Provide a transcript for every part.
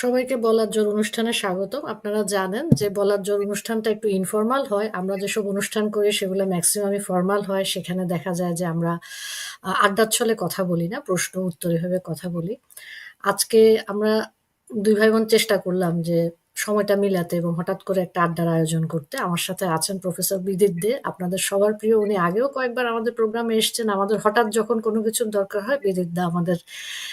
সবাইকে বলার জোর অনুষ্ঠানে স্বাগতম। আপনারা জানেন যে বলার জোর অনুষ্ঠানটা একটু ইনফরমাল হয়। আমরা যেসব অনুষ্ঠান করি সেগুলো ম্যাক্সিমামই ফর্মাল হয়। সেখানে দেখা যায় যে আমরা আড্ডার ছলে কথা বলি না। প্রশ্ন উত্তর এভাবে কথা বলি। আজকে আমরা দুই ভাই বোন চেষ্টা করলাম যে সময়টা মিলাতে এবং হঠাৎ করে একটা আড্ডার আয়োজন করতে। আমার সাথে আছেন প্রফেসর বিদিত দে। আপনাদের সবার প্রিয়, উনি আগেও কয়েকবার আমাদের প্রোগ্রামে এসছেন। আমাদের হঠাৎ যখন কোনো কিছুর দরকার হয়, বিদিত দা আমাদের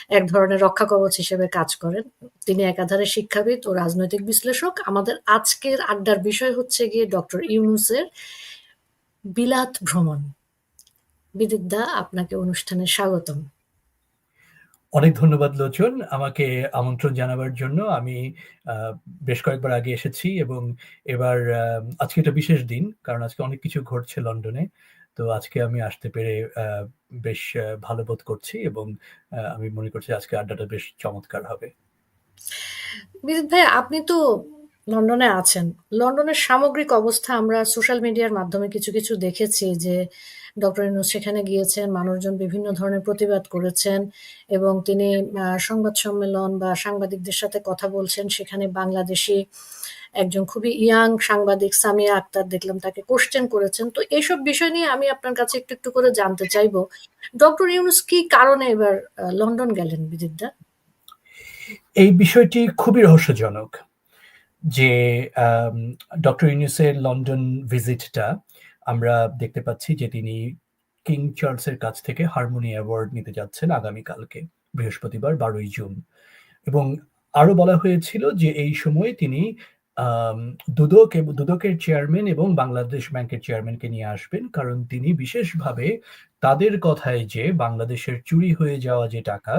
এক ধরনের রক্ষা কবচ হিসেবে কাজ করেন। তিনি একাধারে শিক্ষাবিদ ও রাজনৈতিক বিশ্লেষক। আমাদের আজকের আড্ডার বিষয় হচ্ছে গিয়ে ডক্টর ইউনুসের বিলাত ভ্রমণ। বিদিত দা, আপনাকে অনুষ্ঠানে স্বাগতম। অনেক ধন্যবাদ লোচন আমাকে আমন্ত্রণ জানাবার জন্য। আমি বেশ কয়েকবার আগে এসেছি এবং এবার আজকে একটা বিশেষ দিন। কারণ আজকে অনেক কিছু ঘটছে লন্ডনে। তো আজকে আমি আসতে পেরে বেশ ভালো বোধ করছি এবং আমি মনে করছি আজকে আড্ডাটা বেশ চমৎকার হবে। ভাই আপনি তো লন্ডনে আছেন। লন্ডনের সামগ্রিক অবস্থা আমরা সোশ্যাল মিডিয়ার মাধ্যমে কিছু, কিছু দেখেছি যে ডক্টর ইউনূস সেখানে গিয়েছেন। মানুষজন বিভিন্ন ধরনের প্রতিবাদ করেছেন এবং তিনি সংবাদ সম্মেলন বা সাংবাদিকদের সাথে কথা বলছেন। সেখানে বাংলাদেশি একজন খুবই ইয়াং সাংবাদিক সামিয়া আক্তার দেখলাম তাকে কোশ্চেন করেছেন। তো এইসব বিষয় নিয়ে আমি আপনার কাছে একটু, একটু করে জানতে চাইব। ডক্টর ইউনুস কি কারণে এবার লন্ডন গেলেন বিদিত দা? এই বিষয়টি খুবই রহস্যজনক। যে ডক্টর ইউনূসের লন্ডন ভিজিটটা আমরা দেখতে পাচ্ছি যে তিনি কিং চার্লসের কাছ থেকে হারমোনি অ্যাওয়ার্ড নিতে যাচ্ছেন আগামীকালকে বৃহস্পতিবার ১২ই জুন। এবং আরও বলা হয়েছিল যে এই সময়ে তিনি দুদক দুদকের চেয়ারম্যান এবং বাংলাদেশ ব্যাংকের চেয়ারম্যানকে নিয়ে আসবেন। কারণ তিনি বিশেষভাবে তাদের কথায় যে বাংলাদেশের চুরি হয়ে যাওয়া যে টাকা,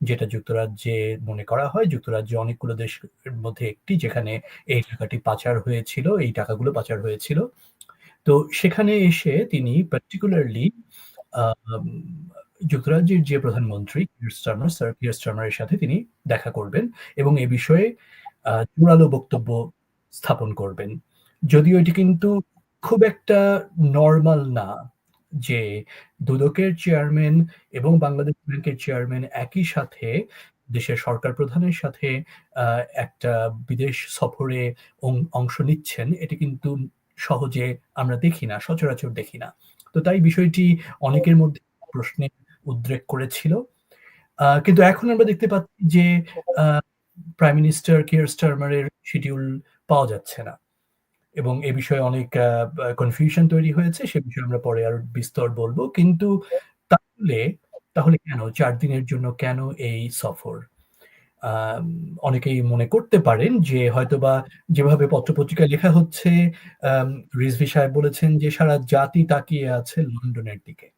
যেটা যুক্তরাজ্যে মনে করা হয় যুক্তরাজ্যে অনেকগুলো দেশের মধ্যে একটি যেখানে এই টাকাটি পাচার হয়েছিল, এই টাকাগুলো পাচার হয়েছিল। তো সেখানে এসে তিনি পার্টিকুলারলি যুক্তরাজ্যের যে প্রধানমন্ত্রী কিয়ার স্টারমার, স্টারমারের সাথে তিনি দেখা করবেন এবং এ বিষয়ে জোরালো বক্তব্য স্থাপন করবেন। যদিও এটি কিন্তু খুব একটা নর্মাল না যে দুদকের চেয়ারম্যান এবং বাংলাদেশ ব্যাংকের চেয়ারম্যান একই সাথে দেশের সরকার প্রধানের সাথে একটা বিদেশ সফরে অংশ নিচ্ছেন। এটি কিন্তু সহজে আমরা দেখি না, সচরাচর দেখি না। তো তাই বিষয়টি অনেকের মধ্যে প্রশ্নের উদ্রেক করেছিল। কিন্তু এখন আমরা দেখতে পাচ্ছি যে প্রাইম মিনিস্টার কিয়ার স্টারমারের শিডিউল পাওয়া যাচ্ছে না। এবং এ বিষয়ে অনেক কনফিউশন তৈরি হয়েছে। সে বিষয়ে আমরা পরে আরও বিস্তর বলব কিন্তু তাহলে, তাহলে কেন চার দিনের জন্য কেন এই সফর? অনেকেই মনে করতে পারেন যে হয়তোবা যেভাবে পত্র-পত্রিকায় লেখা হচ্ছে রিজভী সাহেব বলেছেন যে সারা জাতি তাকিয়ে আছে লন্ডনের দিকে।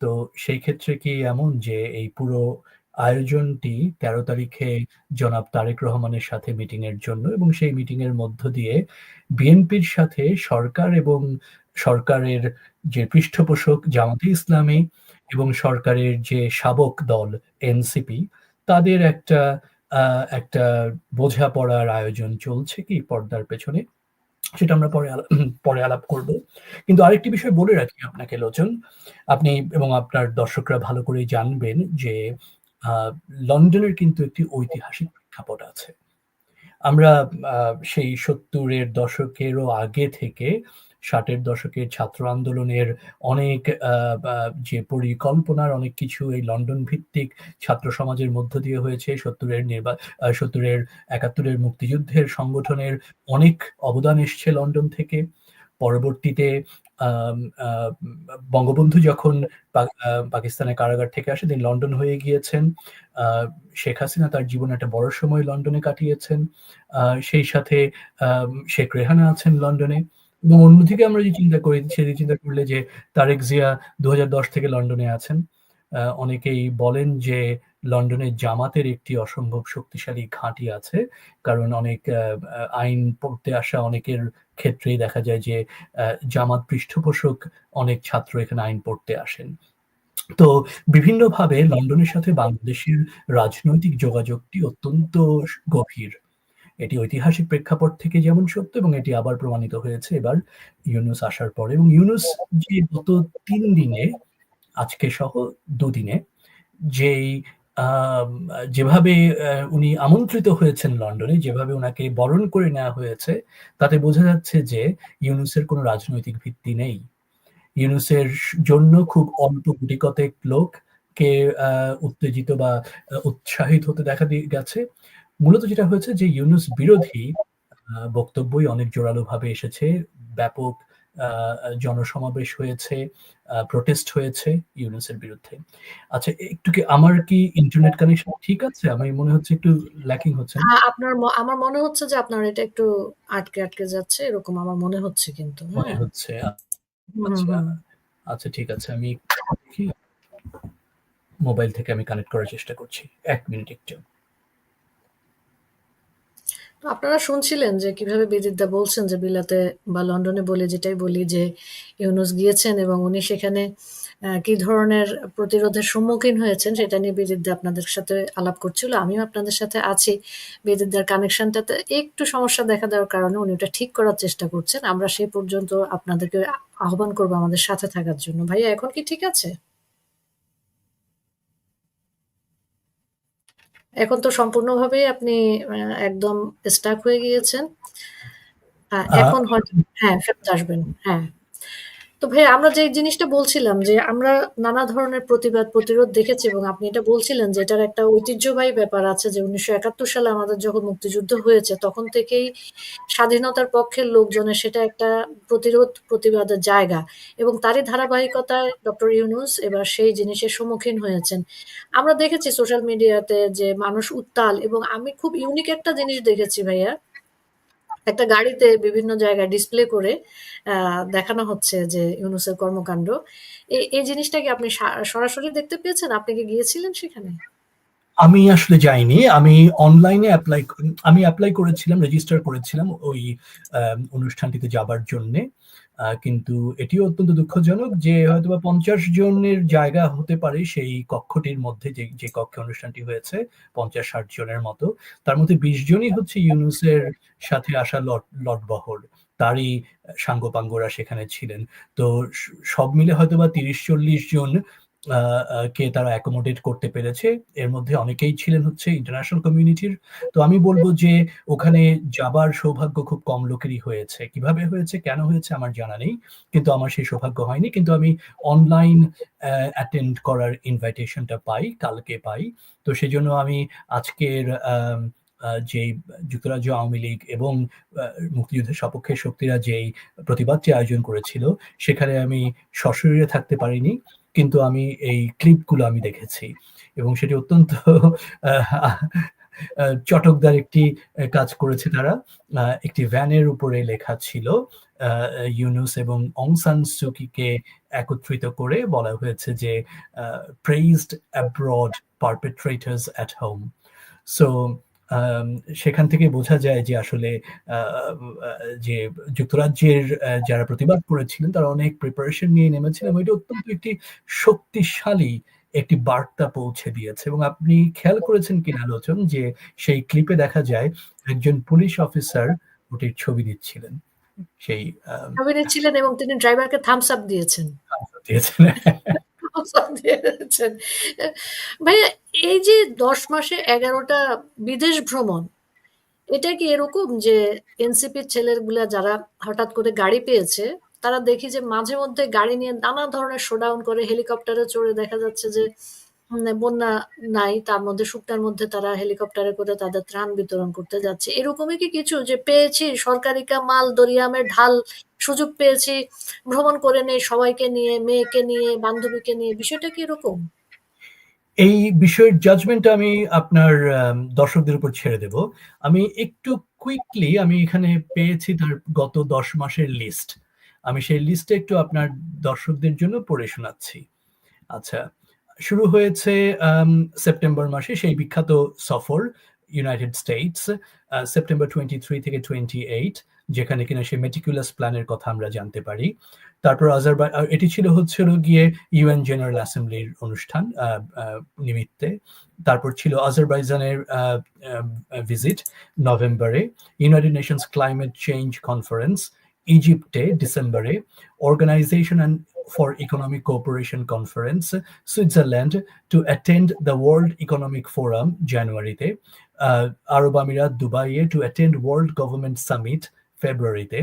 তো সেই ক্ষেত্রে কি এমন যে এই পুরো আয়োজনটি ১৩ তারিখে জনাব তারেক রহমানের সাথে মিটিং এর জন্য এবং সেই মিটিং এর মধ্য দিয়ে বিএনপির সাথে সরকার এবং সরকারের যে পৃষ্ঠপোষক জামাতে ইসলামী এবং সরকারের যে শাবক দল এনসিপি তাদের একটা একটা বোঝাপড়ার আয়োজন চলছে কি পর্দার পেছনে? সেটা আমরা পরে পরে আলাপ করব। কিন্তু আরেকটি বিষয় বলে রাখি আপনাকে, লোচন। আপনি এবং আপনার দর্শকরা ভালো করে জানবেন যে লন্ডনের কিন্তু একটি ঐতিহাসিক প্রেক্ষাপট আছে। আমরা সেই সত্তরের দশকেরও আগে থেকে ৬০ এর দশকের ছাত্র আন্দোলনের অনেক যে পরিকল্পনার অনেক কিছু এই লন্ডন ভিত্তিক ছাত্র সমাজের মধ্য দিয়ে হয়েছে। ৭০ এর নির্বা আ ৭০ এর ৭১ এর মুক্তিযুদ্ধের সংগঠনের অনেক অবদান এসছে লন্ডন থেকে। পরবর্তীতে বঙ্গবন্ধু যখন পাকিস্তানের কারাগার থেকে আসে, তিনি লন্ডন হয়ে গিয়েছেন। শেখ হাসিনা তার জীবনে একটা বড় সময় লন্ডনে কাটিয়েছেন। সেই সাথে শেখ রেহানা আছেন লন্ডনে। এবং অন্যদিকে আমরা যে চিন্তা করি, সেদিকে চিন্তা করলে যে তারেক জিয়া ২০১০ থেকে লন্ডনে আছেন। অনেকেই বলেন যে লন্ডনে জামাতের একটি অসম্ভব শক্তিশালী ঘাঁটি আছে। কারণ অনেক আইন পড়তে আসা অনেকের ক্ষেত্রেই দেখা যায় যে জামাত পৃষ্ঠপোষক অনেক ছাত্র এখানে আইন পড়তে আসেন। তো বিভিন্নভাবে লন্ডনের সাথে বাংলাদেশের রাজনৈতিক যোগাযোগটি অত্যন্ত গভীর। এটি ঐতিহাসিক প্রেক্ষাপট থেকে যেমন সত্য এবং এটি আবার প্রমাণিত হয়েছে এবার ইউনুস আসার পরে এবং ইউনুস যে গত ৩ দিনে আজকে সহ দুদিনে যেই যেভাবে উনি আমন্ত্রিত হয়েছেন লন্ডনে, যেভাবে ওনাকে বরণ করে নেওয়া হয়েছে, তাতে বোঝা যাচ্ছে যে ইউনুসের কোনো রাজনৈতিক ভিত্তি নেই। ইউনুসের জন্য খুব অল্প গুটি কতেক লোককে আ উত্তেজিত বা উৎসাহিত হতে দেখা গেছে। মূলত যেটা হয়েছে যে ইউনুস বিরোধী বক্তব্যই অনেক জোরালোভাবে এসেছে। ব্যাপক জনসমাবেশ হয়েছে, প্রোটেস্ট হয়েছে ইউনূসের বিরুদ্ধে। আচ্ছা একটু কি আমার কি ইন্টারনেট কানেকশন ঠিক আছে? আমি মনে হচ্ছে একটু ল্যাকিং হচ্ছে না? আপনার আমার মনে হচ্ছে যে আপনার এটা একটু আটকে, আটকে যাচ্ছে। এরকম আমার মনে হচ্ছে কিন্তু, মনে হ্যাঁ? হচ্ছে। হুম, হুম, আচ্ছা, আচ্ছা ঠিক আছে। আমি মোবাইল থেকে আমি কানেক্ট করার চেষ্টা করছি। এক মিনিট একটু। আপনারা শুনছিলেন যে কীভাবে বিদিতদা বলছেন যে বিলাতে বা লন্ডনে বলি যেটাই বলি যে ইউনুস গিয়েছেন এবং উনি সেখানে কি ধরনের প্রতিরোধের সম্মুখীন হয়েছেন সেটা নিয়ে বিদিতদা আপনাদের সাথে আলাপ করছিল। আমিও আপনাদের সাথে আছি। বিদিতদার কানেকশনটাতে একটু সমস্যা দেখা দেওয়ার কারণে উনি ওটা ঠিক করার চেষ্টা করছেন। আমরা সেই পর্যন্ত আপনাদেরকে আহ্বান করব আমাদের সাথে থাকার জন্য। ভাইয়া, এখন কি ঠিক আছে? এখন তো সম্পূর্ণভাবে আপনি একদম স্টাক হয়ে গিয়েছেন। এখন হয়তো হ্যাঁ, ফেরত আসবেন। হ্যাঁ। তো ভাইয়া, আমরা যে জিনিসটা বলছিলাম যে আমরা নানা ধরনের প্রতিবাদ, প্রতিরোধ দেখেছি এবং আপনি এটা বলছিলেন যে এটার একটা ঐতিহ্যবাহী ব্যাপার আছে যে ১৯৭১ সালে আমাদের যখন মুক্তিযুদ্ধ হয়েছে, তখন থেকেই স্বাধীনতার পক্ষের লোকজনের সেটা একটা প্রতিরোধ, প্রতিবাদের জায়গা এবং তারই ধারাবাহিকতায় ডক্টর ইউনুস এবার সেই জিনিসের সম্মুখীন হয়েছেন। আমরা দেখেছি সোশ্যাল মিডিয়াতে যে মানুষ উত্তাল এবং আমি খুব ইউনিক একটা জিনিস দেখেছি ভাইয়া। একটা গাড়িতে বিভিন্ন জায়গায় ডিসপ্লে করে দেখানো হচ্ছে যে ইউনুসের কর্মকাণ্ড। এই জিনিসটা কি আপনি সরাসরি দেখতে পেয়েছেন? আপনি কি গিয়েছিলেন সেখানে? আমি আসলে যাইনি। আমি অনলাইনে অ্যাপ্লাই আমি অ্যাপ্লাই করেছিলাম, রেজিস্টার করেছিলাম ওই অনুষ্ঠানটিতে যাবার জন্যে। কিন্তু এটি অত্যন্ত দুঃখজনক যে হয়তো বা পঞ্চাশ জনের জায়গা হতে পারে সেই কক্ষটির মধ্যে যে, যে কক্ষে অনুষ্ঠানটি হয়েছে ৫০-৬০ জনের মতো। তার মধ্যে ২০ জনই হচ্ছে ইউনুসের সাথে আসা লট লটবহর। তারই সাঙ্গপাঙ্গরা সেখানে ছিলেন। তো সব মিলে হয়তো বা তিরিশ চল্লিশ জন কে তারা অ্যাকোমোডেট করতে পেরেছে। এর মধ্যে অনেকেই ছিলেন হচ্ছে ইন্টারন্যাশনাল কমিউনিটির। তো আমি বলব যে ওখানে যাবার সৌভাগ্য খুব কম লোকেরই হয়েছে। কীভাবে হয়েছে, কেন হয়েছে আমার জানা নেই। কিন্তু আমার সেই সৌভাগ্য হয়নি। কিন্তু আমি অনলাইন অ্যা অ্যাটেন্ড করার ইনভাইটেশনটা পাই, কালকে পাই। তো সেজন্য আমি আজকের যেই যুক্তরাজ্য আওয়ামী লীগ এবং মুক্তিযুদ্ধের সপক্ষে শক্তিরা যেই প্রতিবাদটি আয়োজন করেছিল, সেখানে আমি সশরীরে থাকতে পারিনি। কিন্তু আমি এই ক্লিপগুলো আমি দেখেছি। এবং সেটি অত্যন্ত চটকদার একটি কাজ করেছে তারা। একটি ভ্যানের উপরে লেখা ছিল ইউনূস এবং অং সান সুকিকে একত্রিত করে বলা হয়েছে যে praised abroad perpetrators at home. So সেখান থেকে বোঝা যায় যে আসলে যে যুক্তরাজ্যের যারা প্রতিবাদ করেছিলেন তারা অনেক প্রিপারেশন নিয়ে নেমেছিলেন এবং এটা অত্যন্ত একটি শক্তিশালী একটি বার্তা পৌঁছে দিয়েছে এবং আপনি খেয়াল করেছেন কিনা লোচন যে সেই ক্লিপে দেখা যায় একজন পুলিশ অফিসার ওটির ছবি দিচ্ছিলেন। সেই ছবি নিচ্ছিলেন এবং তিনি ড্রাইভারকে থামস আপ দিয়েছেন। দিয়েছেন। দিয়েছেন। ভাইয়া এই যে ১০ মাসে এগারোটা বিদেশ ভ্রমণ, এটা কি এরকম যে এনসিপির ছেলেগুলা যারা হঠাৎ করে গাড়ি পেয়েছে, তারা দেখি যে মাঝে মধ্যে গাড়ি নিয়ে নানা ধরনের শোডাউন করে হেলিকপ্টারে চড়ে দেখা যাচ্ছে যে বন্যা নাই, তার মধ্যে শুকনার মধ্যে তারা হেলিকপ্টারে করে তাদের ত্রাণ বিতরণ করতে যাচ্ছে। এরকমই কি কিছু যে পেয়েছি সরকারিকা মাল দরিয়ামের ঢাল, সুযোগ পেয়েছি, ভ্রমণ করে নেই সবাইকে নিয়ে, মেয়েকে নিয়ে, বান্ধবীকে নিয়ে, বিষয়টা কি এরকম? এই বিষয়ের জাজমেন্ট আমি আপনার দর্শকদের উপর ছেড়ে দেব। আমি একটু কুইকলি আমি এখানে পেয়েছি তার গত ১০ মাসের লিস্ট। আমি সেই লিস্টটা একটু আপনার দর্শকদের জন্য পড়ে শোনাচ্ছি। আচ্ছা, শুরু হয়েছে সেপ্টেম্বর মাসে সেই বিখ্যাত সফর ইউনাইটেড স্টেটস সেপ্টেম্বর 23 থেকে 28 যেখানে কিনা সেই মেটিকুলাস প্ল্যানের কথা আমরা জানতে পারি। তারপর আজারবাই এটি ছিল হচ্ছে হলো গিয়ে ইউএন জেনারেল অ্যাসেম্বলির অনুষ্ঠান নিমিত্তে। তারপর ছিল আজারবাইজানের ভিজিট নভেম্বরে, United Nations climate change conference ইজিপ্টে ডিসেম্বরে organisation and for economic cooperation conference Switzerland to attend the world economic forum জানুয়ারিতে আরব আমিরাত দুবাইয়ে to attend world government summit ফেব্রুয়ারিতে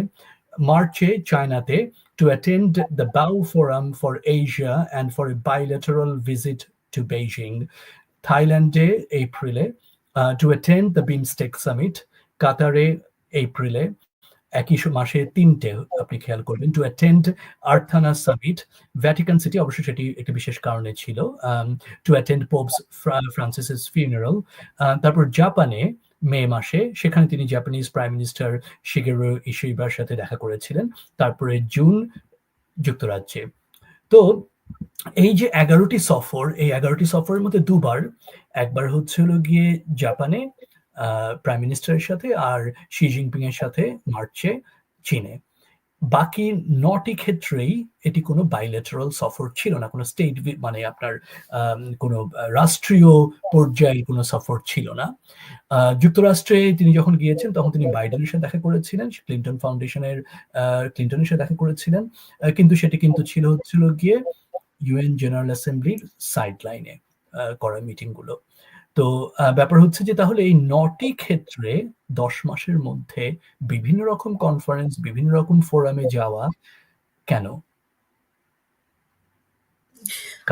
মার্চে চায়নাতে to attend the Bao Forum for Asia and for a bilateral visit to Beijing. থাইল্যান্ডে এপ্রিলে to attend the BIMSTEC summit কাতারে এপ্রিলে একই মাসে তিনটে আপনি খেয়াল করবেন টু অ্যাটেন্ড আর্থানা সামিট ভ্যাটিকান সিটি অবশ্য সেটি একটি বিশেষ কারণে ছিল to attend Pope's Francis's funeral তারপর জাপানে মে মাসে, সেখানে তিনি জাপানিজ প্রাইম মিনিস্টার শিগেরো ইসুইবার সাথে দেখা করেছিলেন, তারপরে জুন যুক্তরাজ্যে। তো এই যে এগারোটি সফর, এই এগারোটি সফরের মধ্যে দুবার, একবার হচ্ছে হলো গিয়ে জাপানে প্রাইম মিনিস্টারের সাথে আর শি জিনপিং এর সাথে মার্চে চীনে। বাকি নটি ক্ষেত্রেই এটি কোনো বাইলেটারাল সফর ছিল না, কোনো স্টেট মানে আপনার কোনো রাষ্ট্রীয় পর্যায়ে কোনো সফর ছিল না। যুক্তরাষ্ট্রে তিনি যখন গিয়েছেন, তখন তিনি বাইডেনের সাথে দেখা করেছিলেন ক্লিন্টন ফাউন্ডেশনের ক্লিন্টনের সাথে দেখা করেছিলেন। কিন্তু সেটি কিন্তু ছিল হচ্ছিল গিয়ে ইউএন জেনারেল অ্যাসেম্বলির সাইড লাইনে করা মিটিংগুলো। তো ব্যাপার হচ্ছে যে তাহলে এই নটি ক্ষেত্রে দশ মাসের মধ্যে বিভিন্ন রকম কনফারেন্স বিভিন্ন রকম ফোরামে যাওয়া কেন?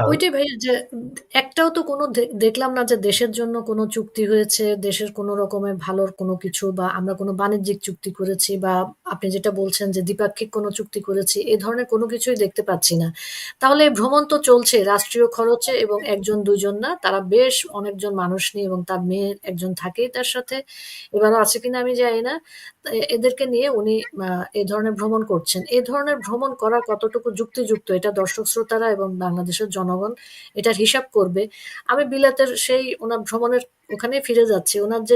ওইটাই ভাইয়া যে একটাও তো কোনো দেখলাম না যে দেশের জন্য কোনো চুক্তি হয়েছে, দেশের কোনো রকমের ভালোর কোনো কিছু বা আমরা কোনো বাণিজ্যিক চুক্তি করেছি বা আপনি যেটা বলছেন যে দ্বিপাক্ষিক কোনো চুক্তি করেছি এই ধরনের কোনো কিছুই দেখতে পাচ্ছি না। তাহলে ভ্রমণ তো চলছে, রাষ্ট্রীয় খরচে এবং একজন, দুজন না, তারা বেশ অনেকজন মানুষ নিয়ে এবং তার মেয়ে একজন থাকেই তার সাথে। এবারও আছে কিনা আমি জানি না। এ- এদেরকে নিয়ে উনি এই ধরনের ভ্রমণ করছেন। এই ধরনের ভ্রমণ করা কতটুকু যুক্তিযুক্ত এটা দর্শক শ্রোতারা এবং বাংলাদেশের জনগণ এটার হিসাব করবে। আমি বিলাতের সেই ওনার ভ্রমণের ওখানে ফিরে যাচ্ছি। ওনার যে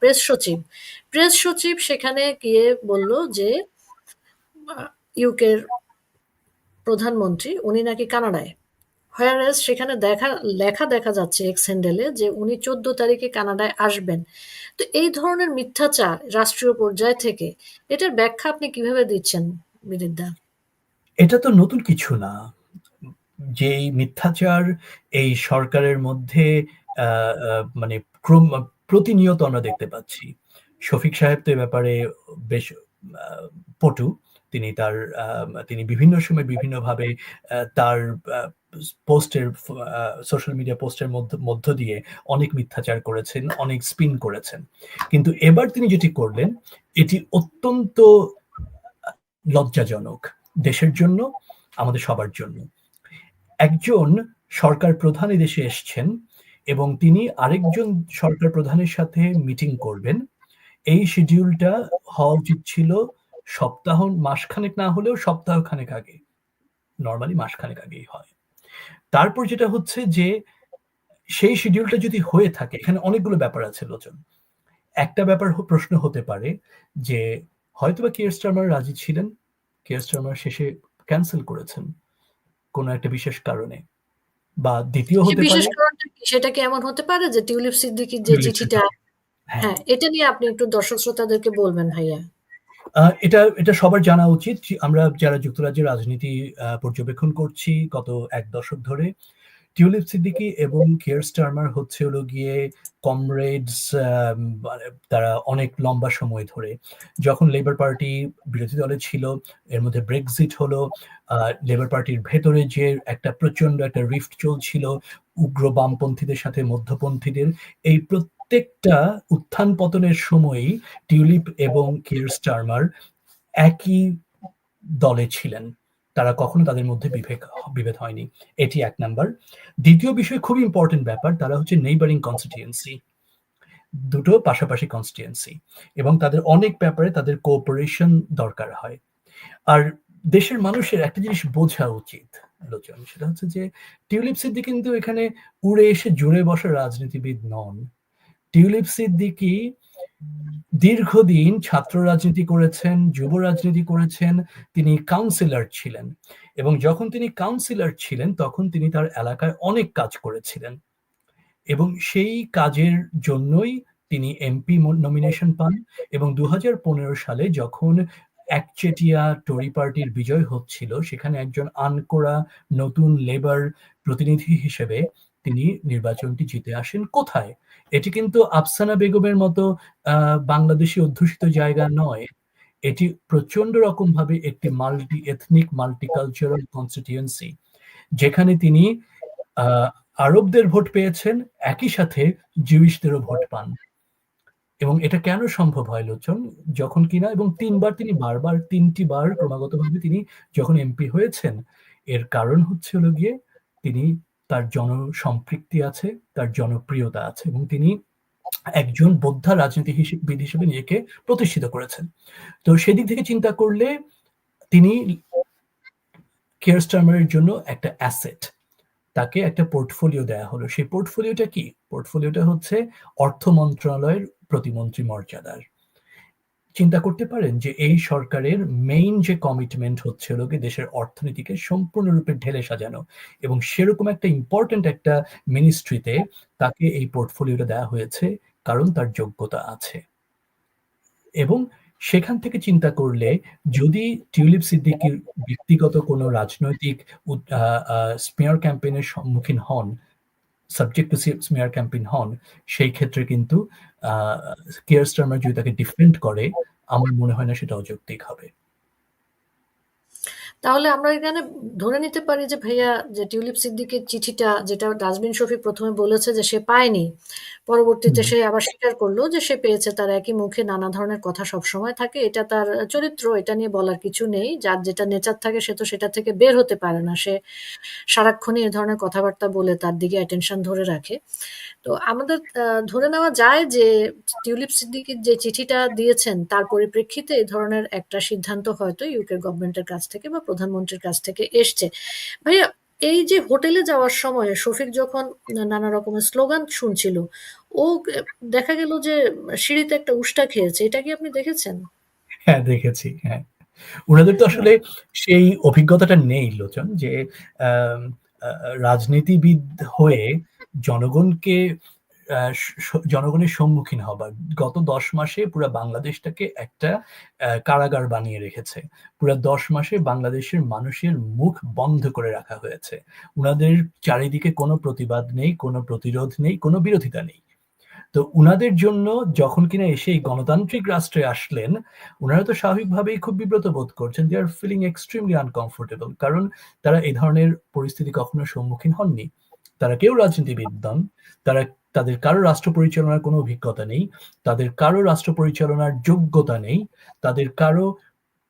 প্রেস সচিব প্রেস সচিব সেখানে গিয়ে বলল যে ইউকের প্রধানমন্ত্রী, উনি নাকি কানাডায়। হোয়ারেস সেখানে দেখা, লেখা দেখা যাচ্ছে এক্স হ্যান্ডেলে যে উনি চোদ্দ তারিখে কানাডায় আসবেন। তো এই ধরনের মিথ্যাচার রাষ্ট্রীয় পর্যায় থেকে, এটার ব্যাখ্যা আপনি কীভাবে দিচ্ছেন বিরিদ্দা এটা তো নতুন কিছু না। যে মিথ্যাচার এই সরকারের মধ্যে মানে ক্রম, প্রতিনিয়ত আমরা দেখতে পাচ্ছি। শফিক সাহেব তো ব্যাপারে বেশ পটু। তিনি তার তিনি বিভিন্ন সময় বিভিন্নভাবে তার পোস্টের সোশ্যাল মিডিয়া পোস্টের মধ্য দিয়ে অনেক মিথ্যাচার করেছেন, অনেক স্পিন করেছেন। কিন্তু এবার তিনি যেটি করলেন, এটি অত্যন্ত লজ্জাজনক দেশের জন্য, আমাদের সবার জন্য। একজন সরকার প্রধান দেশে এসছেন এবং তিনি আরেকজন সরকার প্রধানের সাথে মিটিং করবেন। এই শিডিউলটা হওয়া উচিত ছিল সপ্তাহ মাসখানেক না হলেও সপ্তাহ খানেক আগে। নর্মালি মাসখানেক আগেই হয়। তারপর যেটা হচ্ছে যে সেই শিডিউলটা যদি হয়ে থাকে এখানে অনেকগুলো ব্যাপার আছে লোচন। একটা ব্যাপার প্রশ্ন হতে পারে যে হয়তোবা কেয়ার স্টারমার রাজি ছিলেন কেয়ার স্টারমার শেষে ক্যান্সেল করেছেন কোনো একটা বিশেষ কারণে। বা দ্বিতীয় হতে বিশেষ পারে সেটা কি এমন হতে পারে যে টিউলিপ সিদ্দিকির যে চিঠিটা হ্যাঁ। হ্যাঁ এটা নিয়ে আপনি একটু দর্শক শ্রোতাদেরকে বলবেন ভাইয়া। এটা এটা সবার জানা উচিত আমরা যারা যুক্তরাজ্যের রাজনীতি পর্যবেক্ষণ করছি গত এক দশক ধরে, টিউলিপ সিদ্দিকি এবং কেয়ার স্টার্মার হচ্ছে হলো গিয়ে কমরেডস তারা অনেক লম্বা সময় ধরে। যখন লেবার পার্টি বিরোধী দলে ছিল, এর মধ্যে ব্রেক্সিট হলো লেবার পার্টির ভেতরে যে একটা প্রচণ্ড একটা রিফট চলছিল, উগ্র বামপন্থীদের সাথে মধ্যপন্থীদের, এই প্রত্যেকটা উত্থান পতনের সময়ই টিউলিপ এবং কিয়ার স্টারমার একই দলে ছিলেন। তারা কখনো তাদের মধ্যে বিভেদ বিভেদ হয়নি। এটি এক নাম্বার। দ্বিতীয় বিষয় খুব ইম্পর্টেন্ট ব্যাপার, তারা হচ্ছে নেইবারিং কনস্টিটিউয়েন্সি দুটো পাশাপাশি কনস্টিটিউয়েন্সি এবং তাদের অনেক ব্যাপারে তাদের কোঅপারেশন দরকার হয়। আর দেশের মানুষের একটা জিনিস বোঝা উচিত লোচন সেটা হচ্ছে যে টিউলিপ সিদ্দিক কিন্তু এখানে উড়ে এসে জুড়ে বসা রাজনীতিবিদ নন। টিউলিপ সিদ্দিকি দীর্ঘদিন ছাত্র রাজনীতি করেছেন, যুব রাজনীতি করেছেন, তিনি কাউন্সিলর ছিলেন এবং যখন তিনি কাউন্সিলর ছিলেন, তখন তিনি তার এলাকায় অনেক কাজ করেছিলেন এবং সেই কাজের জন্যই তিনি এমপি নমিনেশন পান এবং দু হাজার পনেরো সালে যখন একচেটিয়া টরি পার্টির বিজয় হচ্ছিল, সেখানে একজন আনকোরা নতুন লেবার প্রতিনিধি হিসেবে তিনি নির্বাচনটি জিতে আসেন। কোথায়? এটি কিন্তু আফসানা বেগমের মতো বাংলাদেশি অধ্যুষিত জায়গা নয়। এটি প্রচণ্ড রকম ভাবে একটি মাল্টি এথনিক মাল্টিকালচারাল কনস্টিটিউয়েন্সি যেখানে তিনি আরবদের ভোট পেয়েছেন, একই সাথে জিউইশদেরও ভোট পান। এবং এটা কেন সম্ভব হয় লোচন? যখন কিনা, এবং তিনবার তিনি বারবার, তিনটি বার ক্রমাগতভাবে তিনি যখন এমপি হয়েছেন, এর কারণ হচ্ছে হলো গিয়ে তিনি তার জনসম্পৃক্তি আছে, তার জনপ্রিয়তা আছে এবং তিনি একজন বোদ্ধা রাজনীতিবিদ হিসেবে নিজেকে প্রতিষ্ঠিত করেছেন। তো সেদিক থেকে চিন্তা করলে তিনি কেয়ার স্টার্মারের জন্য একটা অ্যাসেট তাকে একটা পোর্টফোলিও দেয়া হলো। সেই পোর্টফোলিওটা কি? পোর্টফোলিওটা হচ্ছে অর্থ মন্ত্রণালয়ের প্রতিমন্ত্রী মর্যাদার। চিন্তা করতে পারেন যে এই সরকারের মেইন যে কমিটমেন্ট হচ্ছে হলো দেশের অর্থনীতিকে সম্পূর্ণরূপে ঢেলে সাজানো এবং সেরকম একটা ইম্পর্টেন্ট একটা মিনিস্ট্রিতে তাকে এই পোর্টফোলিওটা দেওয়া হয়েছে কারণ তার যোগ্যতা আছে। এবং সেখান থেকে চিন্তা করলে যদি টিউলিপ সিদ্দিকির ব্যক্তিগত কোনো রাজনৈতিক স্মেয়ার ক্যাম্পেইনের সম্মুখীন হন সাবজেক্ট টু স্মেয়ার ক্যাম্পেইন হন, সেই ক্ষেত্রে কিন্তু কেয়ার স্টার্মার যদি তাকে ডিফেন্ড করে, আমার মনে হয় না সেটা অযৌক্তিক হবে। তাহলে আমরা এখানে ধরে নিতে পারি যে ভাইয়া যে টিউলিপ সিদ্দিকের চিঠিটা যেটা ডাস্টবিন শফি প্রথমে বলেছে যে সে পায়নি পরবর্তীতে সে আবার স্বীকার করল যে সে পেয়েছে তার একই মুখে নানা ধরনের কথা সবসময় থাকে এটা তার চরিত্র এটা নিয়ে বলার কিছু নেই যার যেটা নেচার থাকে সে তো সেটা থেকে বের হতে পারে না সে সারাক্ষণই এ ধরনের কথাবার্তা বলে তার দিকে অ্যাটেনশন ধরে রাখে। তো আমাদের ধরে নেওয়া যায় যে টিউলিপ সিদ্দিকির যে চিঠিটা দিয়েছেন তার পরিপ্রেক্ষিতে এই ধরনের একটা সিদ্ধান্ত হয়তো ইউকে গভর্নমেন্টের কাছ থেকে বা প্রধানমন্ত্রীর কাছ থেকে এসছে। ভাইয়া, এই যে হোটেলে যাওয়ার সময় শফিক যখন নানা রকমের স্লোগান শুনছিল, ও দেখা গেল যে সিঁড়িতে একটা উষ্টা খেয়েছে, এটা কি আপনি দেখেছেন? হ্যাঁ দেখেছি হ্যাঁ। ওনাদের তো আসলে সেই অভিজ্ঞতাটা নেই, লোচন, যে রাজনীতিবিদ হয়ে জনগণকে জনগণের সম্মুখীন হবার গত দশ মাসে পুরো বাংলাদেশটাকে একটা কারাগার বানিয়ে রেখেছে। পুরো দশ মাসে বাংলাদেশের মানুষের মুখ বন্ধ করে রাখা হয়েছে। ওনাদের চারিদিকে কোনো প্রতিবাদ নেই, কোনো প্রতিরোধ নেই, কোনো বিরোধিতা নেই। তো উনাদের জন্য যখন কিনা এসে এই গণতান্ত্রিক রাষ্ট্রে আসলেন ওনারা তো স্বাভাবিকভাবেই খুব বিব্রত বোধ করছেন they are feeling extremely uncomfortable কারণ তারা এই ধরনের পরিস্থিতি কখনো সম্মুখীন হননি। তারা কেউ রাজনীতিবিদ নন তারা তাদের কারও রাষ্ট্র পরিচালনার কোনো অভিজ্ঞতা নেই তাদের কারও রাষ্ট্র পরিচালনার যোগ্যতা নেই তাদের কারও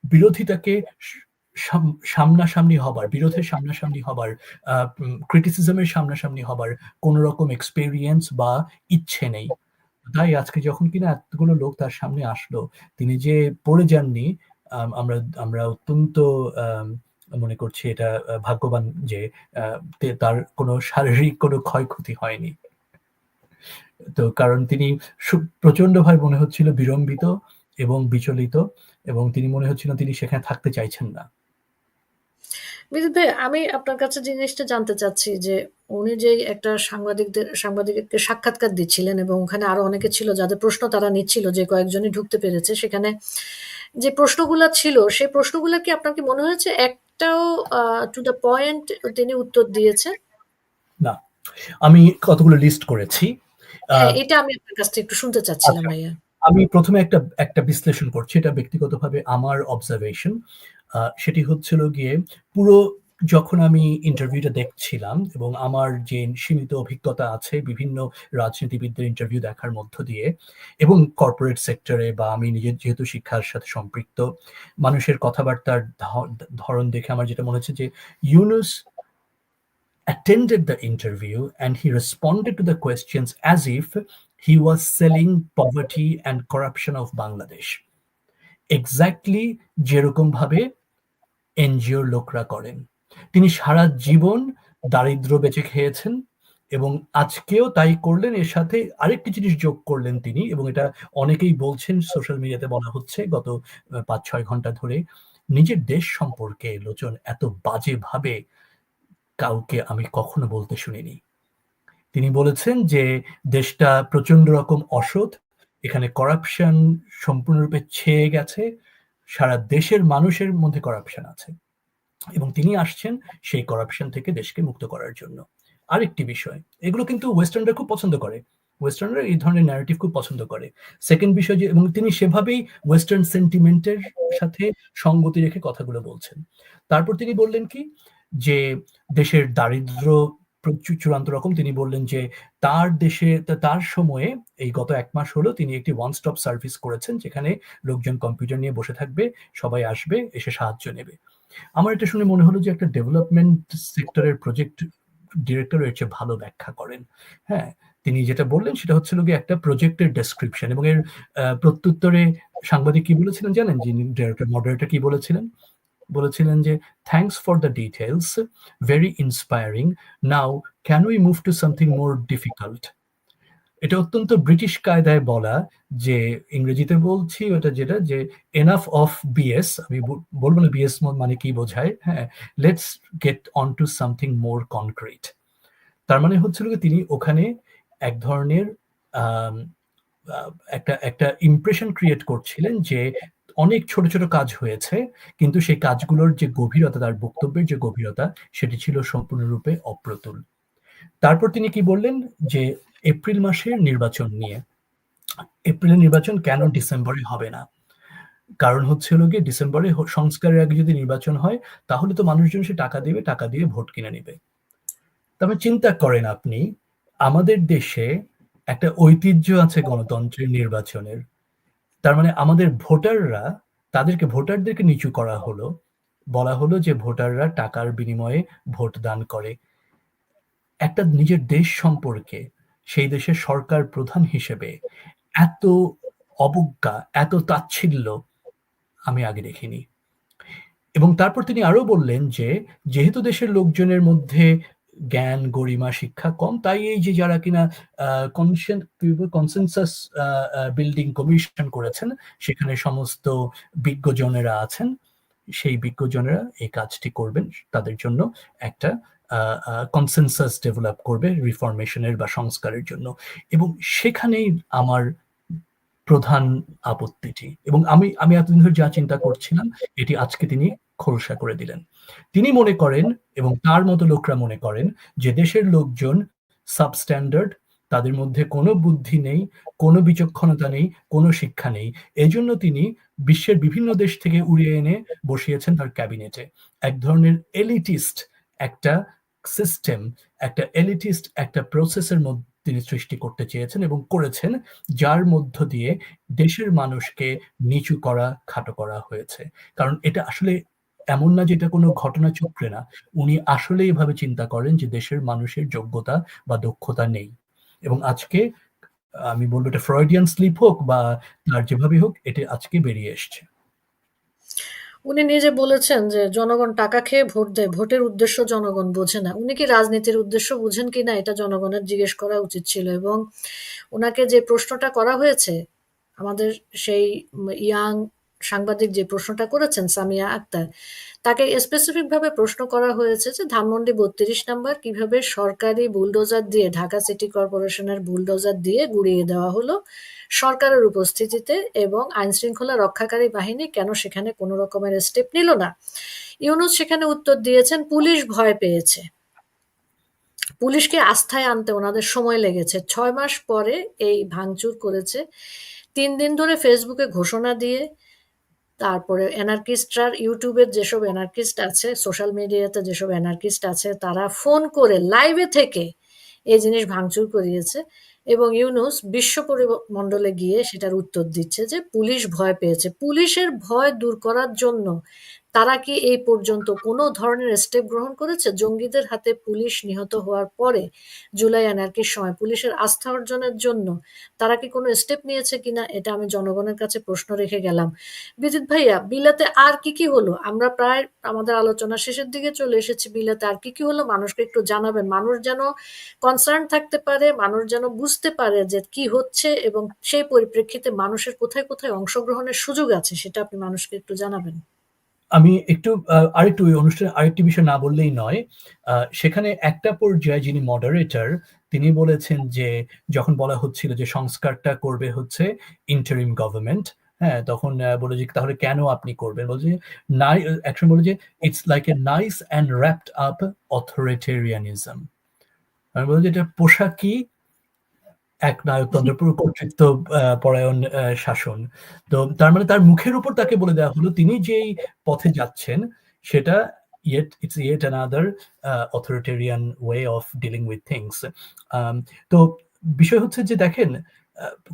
বিরোধিতাকে সামনাসামনি হবার বিরোধের সামনাসামনি হবার ক্রিটিসিজমের সামনাসামনি হবার কোন রকম এক্সপেরিয়েন্স বা ইচ্ছে নেই। তাই আজকে যখন কিনা এতগুলো লোক তার সামনে আসলো তিনি যে পড়ে যাননি আম, আমরা আমরা অত্যন্ত আম, মনে করছি এটা ভাগ্যবান যে তার কোনো শারীরিক কোনো ক্ষয়ক্ষতি হয়নি। তো কারণ তিনি প্রচণ্ড ভাবে মনে হচ্ছিল বিড়ম্বিত এবং বিচলিত এবং তিনি মনে হচ্ছিল তিনি সেখানে থাকতে চাইছেন না। বিদ্যুৎ ভাই, আমি আপনার কাছে জিনিসটা জানতে চাচ্ছি যে, উনি যে একটা সাংবাদিকদের, সাংবাদিককে সাক্ষাৎকার দিচ্ছিলেন এবং ওখানে আরও অনেকে ছিল যাদের প্রশ্ন তারা নিচ্ছিল যে কয়েকজনই ঢুকতে পেরেছে, সেখানে যে প্রশ্নগুলো ছিল, সেই প্রশ্নগুলো কি আপনার কি মনে হয়েছে? একটাও টু দ্য পয়েন্ট তিনি উত্তর দিয়েছে না আমি কতগুলো লিস্ট করেছি। হ্যাঁ এটা আমি আপনার কাছ থেকে একটু শুনতে চাচ্ছিলাম আচ্ছা। ভাইয়া। আমি প্রথমে একটা একটা বিশ্লেষণ করছি এটা ব্যক্তিগতভাবে আমার অবজারভেশন সেটি হচ্ছিল গিয়ে পুরো যখন আমি ইন্টারভিউটা দেখছিলাম এবং আমার যে সীমিত অভিজ্ঞতা আছে বিভিন্ন রাজনীতিবিদদের ইন্টারভিউ দেখার মধ্য দিয়ে এবং কর্পোরেট সেক্টরে বা আমি নিজের যেহেতু শিক্ষার সাথে সম্পৃক্ত, মানুষের কথাবার্তার ধরন দেখে আমার যেটা মনে হচ্ছে যে Yunus attended the interview and he responded to the questions as if he was selling poverty and corruption of Bangladesh. Exactly যেরকম ভাবে এনজিওর লোকরা করেন তিনি সারা জীবন দারিদ্র বেঁচে খেয়েছেন এবং আজকেও তাই করলেন। এর সাথে আরেকটি জিনিস যোগ করলেন তিনি এবং এটা অনেকেই বলছেন সোশ্যাল মিডিয়াতে বলা হচ্ছে গত পাঁচ ছয় ঘণ্টা ধরে, নিজের দেশ সম্পর্কে লোচন এত বাজে ভাবে কাউকে আমি কখনো বলতে শুনিনি। তিনি বলেছেন যে, দেশটা প্রচণ্ড রকম অসৎ, এখানে করাপশন সম্পূর্ণরূপে ছেয়ে গেছে, সারা দেশের মানুষের মধ্যে করাপশন আছে। এবং তিনি আসছেন সেই করাপশন থেকে দেশকে মুক্ত করার জন্য। আরেকটি বিষয়, এগুলো কিন্তু ওয়েস্টার্নরা খুব পছন্দ করে। ওয়েস্টার্নরা এই ধরনের ন্যারেটিভ খুব পছন্দ করে। সেকেন্ড বিষয় যে, এবং তিনি সেভাবেই ওয়েস্টার্ন সেন্টিমেন্টের সাথে সঙ্গতি রেখে কথাগুলো বলছেন। তারপর তিনি বললেন কি, যে দেশের দারিদ্র চূড়ান্ত রকম, তিনি বললেন যে তার দেশে তার সময়ে এই গত এক মাস হলো তিনি একটি ওয়ান স্টপ সার্ভিস করেছেন, যেখানে লোকজন কম্পিউটার নিয়ে বসে থাকবে, সবাই আসবে, এসে সাহায্য নেবে। আমার এটা শুনে মনে হলো যে একটা ডেভেলপমেন্ট সেক্টরের প্রজেক্ট ডিরেক্টর এর চেয়ে ভালো ব্যাখ্যা করেন। হ্যাঁ তিনি যেটা বললেন সেটা হচ্ছিল গিয়ে একটা প্রজেক্টের ডেসক্রিপশন এবং এর প্রত্যুত্তরে সাংবাদিক কি বলেছিলেন জানেন? যিনি ডিরেক্টর মডারেটর কি বলেছিলেন? বলেছিলেন যে thanks for the details very inspiring now can we move to something more difficult এটা অত্যন্ত ব্রিটিশ কায়দায় বলা যে ইংরেজিতে বলছি ওটা যেটা যে এনাফ অফ বিএস আমি বলব না বিএস মানে কি বোঝায়? হ্যাঁ let's get on to something more concrete তার মানে হচ্ছিল তিনি ওখানে এক ধরনের একটা একটা ইমপ্রেশন ক্রিয়েট করছিলেন যে অনেক ছোট ছোট কাজ হয়েছে, কিন্তু সেই কাজগুলোর যে গভীরতা, তার বক্তব্যের যে গভীরতা, সেটি ছিল সম্পূর্ণরূপে অপ্রতুল। তারপর তিনি কি বললেন? যে এপ্রিল মাসের নির্বাচন নিয়ে। এপ্রিলের নির্বাচন কেন ডিসেম্বরে হবে না? কারণ হচ্ছে হলো গিয়ে ডিসেম্বরে সংস্কারের আগে যদি নির্বাচন হয়, তাহলে তো মানুষজন সে টাকা দেবে, টাকা দিয়ে ভোট কিনে নেবে। তবে চিন্তা করেন আপনি, আমাদের দেশে একটা ঐতিহ্য আছে গণতন্ত্রের নির্বাচনের। তার মানে আমাদের ভোটাররা, তাদেরকে ভোটারদেরকে নিচু করা হলো। বলা হলো যে ভোটাররা টাকার বিনিময়ে ভোট দান করে। একটা নিজের দেশ সম্পর্কে সেই দেশের সরকার প্রধান হিসেবে এত অবজ্ঞা, এত তাচ্ছিল্য আমি আগে দেখিনি। এবং তারপর তিনি আরও বললেন যে, যেহেতু দেশের লোকজনের মধ্যে জ্ঞান, গরিমা, শিক্ষা কম, তাই এই যে যারা কিনা কনসেনসাস বিল্ডিং কমিশন করেছেন, সেখানে সমস্ত বিজ্ঞজনেরা আছেন, সেই বিজ্ঞজনেরা এই কাজটি করবেন তাদের জন্য একটা কনসেনসাস ডেভেলপ করবে রিফরমেশনের বা সংস্কারের জন্য। এবং সেখানেই আমার প্রধান আপত্তিটি। এবং আমি আমি এতদিন ধরে যা চিন্তা করছিলাম, এটি আজকে তিনি খোলসা করে দিলেন। তিনি মনে করেন এবং তার মতো লোকরা মনে করেন যে দেশের লোকজন সাবস্ট্যান্ডার্ড তাদের মধ্যে কোনো বুদ্ধি নেই, কোনো বিচক্ষণতা নেই, কোনো শিক্ষা নেই। এজন্য তিনি বিশ্বের বিভিন্ন দেশ থেকে উড়িয়ে এনে বসিয়েছেন তার ক্যাবিনেটে। এক ধরনের এলিটিস্ট একটা সিস্টেম একটা এলিটিস্ট একটা প্রসেসের মধ্যে তিনি সৃষ্টি করতে চেয়েছেন এবং করেছেন, যার মধ্য দিয়ে দেশের মানুষকে নিচু করা, খাটো করা হয়েছে। কারণ এটা আসলে এমন না যেটা কোনো ঘটনা চক্রে না। উনি আসলে এভাবে চিন্তা করেন যে দেশের মানুষের যোগ্যতা বা দক্ষতা নেই। এবং আজকে আমি বলব এটা ফ্রয়েডিয়ান স্লিপ হোক বা তার যেভাবে হোক, এটা আজকে বেরিয়ে এসছে। উনি নিজে বলেছেন যে জনগণ টাকা খেয়ে ভোট দেয়, ভোটের উদ্দেশ্য জনগণ বোঝে না। উনি কি রাজনীতির উদ্দেশ্য বুঝেন কিনা এটা জনগণের জিজ্ঞেস করা উচিত ছিল এবং ওনাকে যে প্রশ্নটা করা হয়েছে, আমাদের সেই ইয়াং সাংবাদিক যে প্রশ্নটা করেছেন সামিয়া আক্তার, তাকে স্পেসিফিক ভাবে প্রশ্ন করা হয়েছে যে ধানমন্ডি বত্রিশ নাম্বার কীভাবে সরকারি বুলডোজার দিয়ে ঢাকা সিটি কর্পোরেশনের বুলডোজার দিয়ে গুড়িয়ে দেওয়া হলো সরকারের উপস্থিতিতে এবং আইন শৃঙ্খলা রক্ষাকারী বাহিনী কেন সেখানে কোনো রকমের স্টেপ নিল না? ইউনুস সেখানে উত্তর দিয়েছেন, পুলিশ ভয় পেয়েছে। পুলিশকে আস্থায় আনতে ওনাদের সময় লেগেছে। ছয় মাস পরে এই ভাঙচুর করেছে। তিন দিন ধরে ফেসবুকে ঘোষণা দিয়ে তারপরে এনার্কিস্টরার ইউটিউবের যেসব এনার্কিস্ট আছে সোশ্যাল মিডিয়াতে যেসব এনার্কিস্ট আছে, তারা ফোন করে লাইভে থেকে এই জিনিস ভাঙচুর করিয়েছে। এবং ইউনুস বিশ্ব পরিমণ্ডলে গিয়ে সেটার উত্তর দিচ্ছে যে পুলিশ ভয় পেয়েছে। পুলিশের ভয় দূর করার জন্য তারা কি এই পর্যন্ত কোনো ধরনের স্টেপ গ্রহণ করেছে? জঙ্গিদের হাতে পুলিশ নিহত হওয়ার পরে জুলাই অ্যানার্কির সময় পুলিশের আস্থা অর্জনের জন্য তারা কি কোনো স্টেপ নিয়েছে কিনা? এটা আমি জনগণের কাছে প্রশ্ন রেখে গেলাম। বিজিত ভাইয়া, বিলাতে আর কি কি হলো? আমরা প্রায় আমাদের আলোচনা শেষের দিকে চলে এসেছি। বিলাতে আর কি কি হলো? মানুষকে একটু জানাবেন। মানুষ যেন কনসার্ন থাকতে পারে, মানুষ যেন বুঝতে পারে যে কি হচ্ছে এবং সেই পরিপ্রেক্ষিতে মানুষের কোথায় কোথায় অংশগ্রহণের সুযোগ আছে, সেটা আপনি মানুষকে একটু জানাবেন। আমি একটু আরেকটু ওই অনুষ্ঠানে আরেকটি বিষয় না বললেই নয় সেখানে একটা পর্যায়ে যিনি মডারেটর তিনি বলেছেন যে যখন বলা হচ্ছিল যে সংস্কারটা করবে হচ্ছে ইন্টারিম গভর্নমেন্ট হ্যাঁ? তখন বলল যে, "তাহলে কেন আপনি করবেন?" বলছে যে, নাই একসময় বলল যে, it's like a nice and wrapped up authoritarianism আমি যে, "এটা পোশাকি একনায়কতন্ত্র পুরো কর্তৃত্ব পরায়ণ শাসন।" তো তার মানে তার মুখের উপর তাকে বলে দেওয়া হলো, তিনি যেই পথে যাচ্ছেন, সেটা yet it's yet another a authoritarian way of dealing with তো বিষয় হচ্ছে যে দেখেন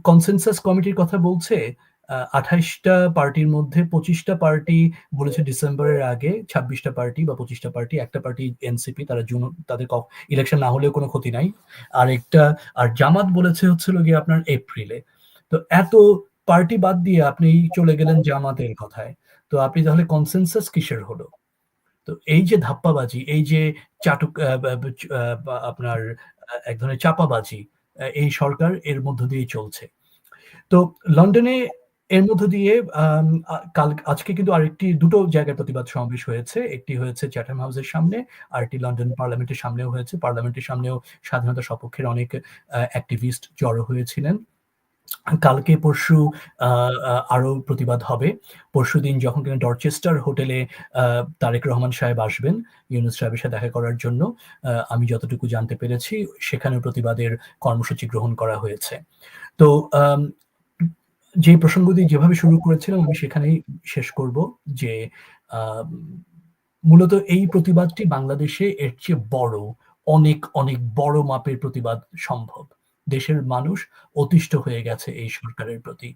কনসেনসাস কমিটির কথা বলছে আ ২৮ পার্টির মধ্যে ২৫ টা পার্টি বলেছে ডিসেম্বরের আগে, ২৬ টা পার্টি বা ২৫ টা পার্টি, একটা পার্টি এনসিপি তারা জুন তাদের ইলেকশন না হলেও কোনো ক্ষতি নাই। আরেকটা আর জামাত বলেছে হচ্ছে হলো গিয়ে আপনার এপ্রিলে। তো এত পার্টি বাদ দিয়ে আপনি চলে গেলেন জামাতের কথায়। তো আপনি তাহলে কনসেনসাস কিসের হলো? তো এই যে ধাপ্পাবাজি, এই যে চাটুক আপনার এক ধরনের চাপাবাজি এই সরকার এর মধ্য দিয়েই চলছে। তো লন্ডনে এর মধ্য দিয়ে কাল আজকে কিন্তু আরেকটি দুটো জায়গায় প্রতিবাদ সমাবেশ হয়েছে। একটি হয়েছে চ্যাটাম হাউসের সামনে, আরেকটি লন্ডন পার্লামেন্টের সামনেও হয়েছে। পার্লামেন্টের সামনেও স্বাধীনতা সপক্ষের অনেক অ্যাক্টিভিস্ট জড়ো হয়েছিলেন। কালকে পরশু আ আ আরও প্রতিবাদ হবে। পরশু দিন যখন কিনা ডরচেস্টার হোটেলে তারেক রহমান সাহেব আসবেন ইউনূস সাহেবের সাথে দেখা করার জন্য। আমি যতটুকু জানতে পেরেছি সেখানেও প্রতিবাদের কর্মসূচি গ্রহণ করা হয়েছে। তো যে প্রসঙ্গ দিয়ে যেভাবে শুরু করেছিলাম আমি সেখানেই শেষ করব যে মূলত এই প্রতিবাদটি বাংলাদেশে এর চেয়ে বড়, অনেক, অনেক বড় মাপের প্রতিবাদ সম্ভব। দেশের মানুষ অতিষ্ঠ হয়ে গেছে এই সরকারের প্রতি।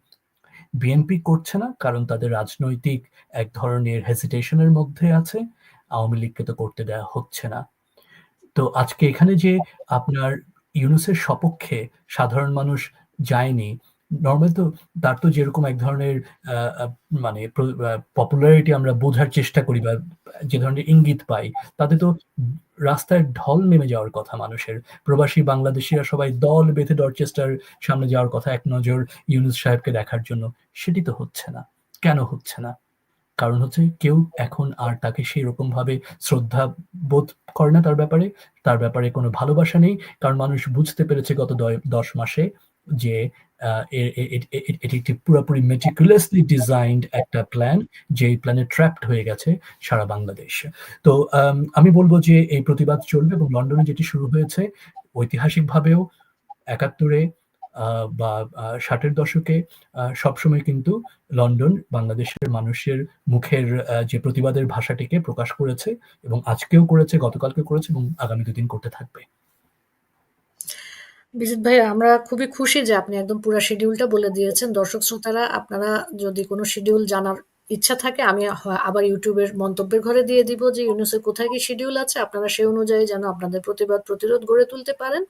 বিএনপি করছে না কারণ তাদের রাজনৈতিক এক ধরনের হেসিটেশন এর মধ্যে আছে। আওয়ামী লীগকে তো করতে দেয়া হচ্ছে না। তো আজকে এখানে যে আপনার ইউনুসের সপক্ষে সাধারণ মানুষ যায়নি, নরমাল তো তার তো যেরকম এক ধরনের মানে পপুলারিটি আমরা বোঝার চেষ্টা করি বা যে ধরনের ইঙ্গিত পাই, তাতে তো রাস্তায় ঢল নেমে যাওয়ার কথা মানুষের। প্রবাসী বাংলাদেশীরা সবাই দল বেঁধে ডরচেস্টার সামনে যাওয়ার কথা এক নজর ইউনূস সাহেবকে দেখার জন্য। সেটি তো হচ্ছে না। কেন হচ্ছে না? কারণ হচ্ছে কেউ এখন আর তাকে সেই রকম ভাবে শ্রদ্ধা বোধ করে না তার ব্যাপারে। তার ব্যাপারে কোনো ভালোবাসা নেই। কারণ মানুষ বুঝতে পেরেছে গত দশ মাসে যে এটি একটি পুরোপুরি meticulously designed একটা প্ল্যান, যেই প্ল্যানে ট্র্যাপড হয়ে গেছে সারা বাংলাদেশ। তো আম বলব যে এই প্রতিবাদ চলবে এবং লন্ডনে যেটি শুরু হয়েছে ঐতিহাসিকভাবেও ৭১ এ বা আ ৬০ এর দশকে সবসময় কিন্তু লন্ডন বাংলাদেশের মানুষের মুখের যে প্রতিবাদের ভাষাটিকে প্রকাশ করেছে এবং আজকেও করেছে, গতকালকেও করেছে এবং আগামী দুদিন করতে থাকবে। বিজিত ভাই আমরা খুবই খুশি যে আপনি একদম পুরো শিডিউলটা বলে দিয়েছেন। দর্শক শ্রোতারা, আপনারা যদি কোনো শিডিউল জানার ইচ্ছা থাকে, আমি আবার ইউটিউবের মন্তব্যের ঘরে দিয়ে দিব যে ইউনুসের কোথায় কি শিডিউল আছে। আপনারা সেই অনুযায়ী যেন আপনাদের প্রতিবাদ প্রতিরোধ গড়ে তুলতে পারেন।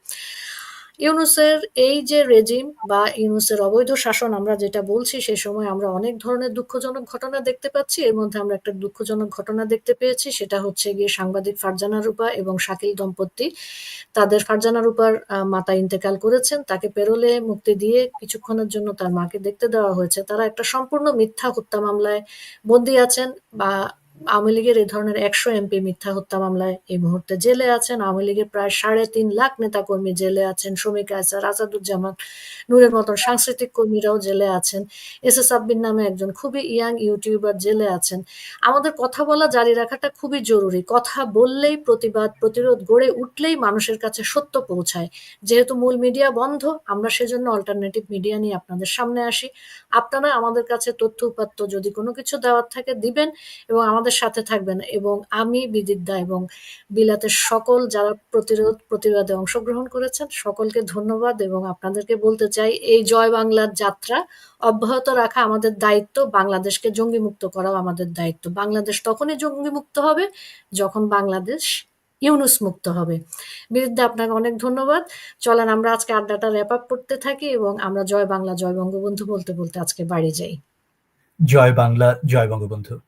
ইউনূসের এই যে রেজিম বা ইউনুসের অবৈধ শাসন আমরা যেটা বলছি, সে সময় আমরা অনেক ধরনের দুঃখজনক ঘটনা দেখতে পাচ্ছি। এর মধ্যে আমরা একটা দুঃখজনক ঘটনা দেখতে পেয়েছি। সেটা হচ্ছে গিয়ে সাংবাদিক ফারজানা রূপা এবং শাকিল দম্পতি। তাদের ফারজানা রূপার মাতা ইন্তেকাল করেছেন। তাকে পেরোলে মুক্তি দিয়ে কিছুক্ষণের জন্য তার মাকে দেখতে দেওয়া হয়েছে। তারা একটা সম্পূর্ণ মিথ্যা হত্যা মামলায় বন্দী আছেন বা আওয়ামী লীগের এ ধরনের ১০০ এমপি মিথ্যা হত্যা মামলায় এই মুহূর্তে জেলে আছেন। আওয়ামী লীগের প্রায় ৩.৫ লাখ নেতাকর্মী জেলে আছেন। শ্রমিক আয়সার, আসাদুজ্জামান নূরের মতন সাংস্কৃতিক কর্মীরাও জেলে আছেন। এস এস সাব্বির নামে একজন খুবই ইয়াং ইউটিউবার জেলে আছেন। আমাদের কথা বলা জারি রাখাটা খুবই জরুরি। কথা বললেই প্রতিবাদ, প্রতিরোধ গড়ে উঠলেই মানুষের কাছে সত্য পৌঁছায়। যেহেতু মূল মিডিয়া বন্ধ, আমরা সেজন্য অল্টারনেটিভ মিডিয়া নিয়ে আপনাদের সামনে আসি। আপনারা আমাদের কাছে তথ্য উপাত্ত যদি কোনো কিছু দেওয়ার থাকে দিবেন এবং আমাদের সাথে থাকবেন এবং আমি বিদিত দা এবং বিলাতের সকল যারা প্রতিরোধ প্রতিবাদে অংশগ্রহণ করেছেন সকলকে ধন্যবাদ এবং আপনাদেরকে বলতে চাই এই জয় বাংলার যাত্রা অব্যাহত রাখা আমাদের দায়িত্ব। বাংলাদেশকে জঙ্গিমুক্ত করাও আমাদের দায়িত্ব। বাংলাদেশ তখনই জঙ্গিমুক্ত হবে যখন বাংলাদেশ ইউনুস মুক্ত হবে। দা আপনাকে অনেক ধন্যবাদ। চলেন আমরা আজকে আড্ডাটা র‍্যাপ আপ করতে থাকি এবং আমরা জয় বাংলা, জয় বঙ্গবন্ধু বলতে, বলতে আজকে বাড়ি যাই। জয় বাংলা, জয় বঙ্গবন্ধু।